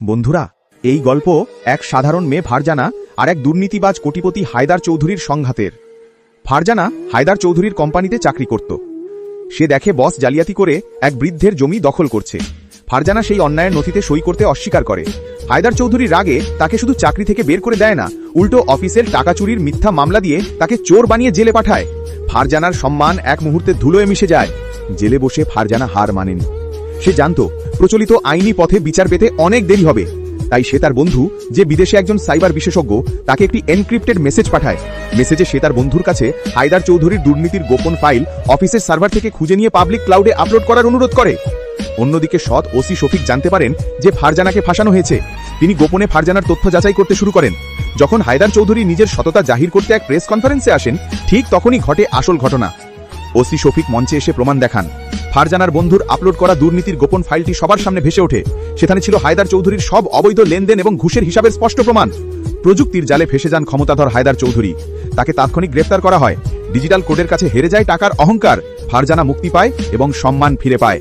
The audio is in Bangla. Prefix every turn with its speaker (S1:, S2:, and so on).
S1: বন্ধুরা, এই গল্প এক সাধারণ মেয়ে ফারজানা আর এক দুর্নীতিবাজ কোটিপতি হায়দার চৌধুরীর সংঘাতের। ফারজানা হায়দার চৌধুরীর কোম্পানিতে চাকরি করত। সে দেখে বস জালিয়াতি করে এক বৃদ্ধের জমি দখল করছে। ফারজানা সেই অন্যায়ের নথিতে সই করতে অস্বীকার করে। হায়দার চৌধুরীর রাগে তাকে শুধু চাকরি থেকে বের করে দেয় না, উল্টো অফিসের টাকা চুরির মিথ্যা মামলা দিয়ে তাকে চোর বানিয়ে জেলে পাঠায়। ফারজানার সম্মান এক মুহূর্তে ধুলোয় মিশে যায়। জেলে বসে ফারজানা হার মানেনি। সে জানত প্রচলিত আইনি পথে বিচার পেতে অনেক দেরি হবে। তাই সে তার বন্ধু, যে বিদেশে একজন সাইবার বিশেষজ্ঞ, তাকে একটি এনক্রিপ্টেড মেসেজ পাঠায়। মেসেজে সে তার বন্ধুর কাছে হায়দার চৌধুরীর দুর্নীতির গোপন ফাইল অফিসের সার্ভার থেকে খুঁজে নিয়ে পাবলিক ক্লাউডে আপলোড করার অনুরোধ করে। অন্যদিকে সৎ ওসি শফিক জানতে পারেন যে ফারজানাকে ফাঁসানো হয়েছে। তিনি গোপনে ফারজানার তথ্য যাচাই করতে শুরু করেন। যখন হায়দার চৌধুরী নিজের সততা জাহির করতে এক প্রেস কনফারেন্সে আসেন, ঠিক তখনই ঘটে আসল ঘটনা। ওসি শফিক মঞ্চে এসে প্রমাণ দেখান। ফারজানার বন্ধুর আপলোড করা দুর্নীতির গোপন ফাইলটি সবার সামনে ভেসে ওঠে। সেখানে ছিল হায়দার চৌধুরীর সব অবৈধ লেনদেন এবং ঘুষের হিসাবের স্পষ্ট প্রমাণ। প্রযুক্তির জালে ফেসে যান ক্ষমতাধর হায়দার চৌধুরী। তাকে তাৎক্ষণিক গ্রেফতার করা হয়। ডিজিটাল কোডের কাছে হেরে যায় টাকার অহংকার। ফারজানা মুক্তি পায় এবং সম্মান ফিরে পায়।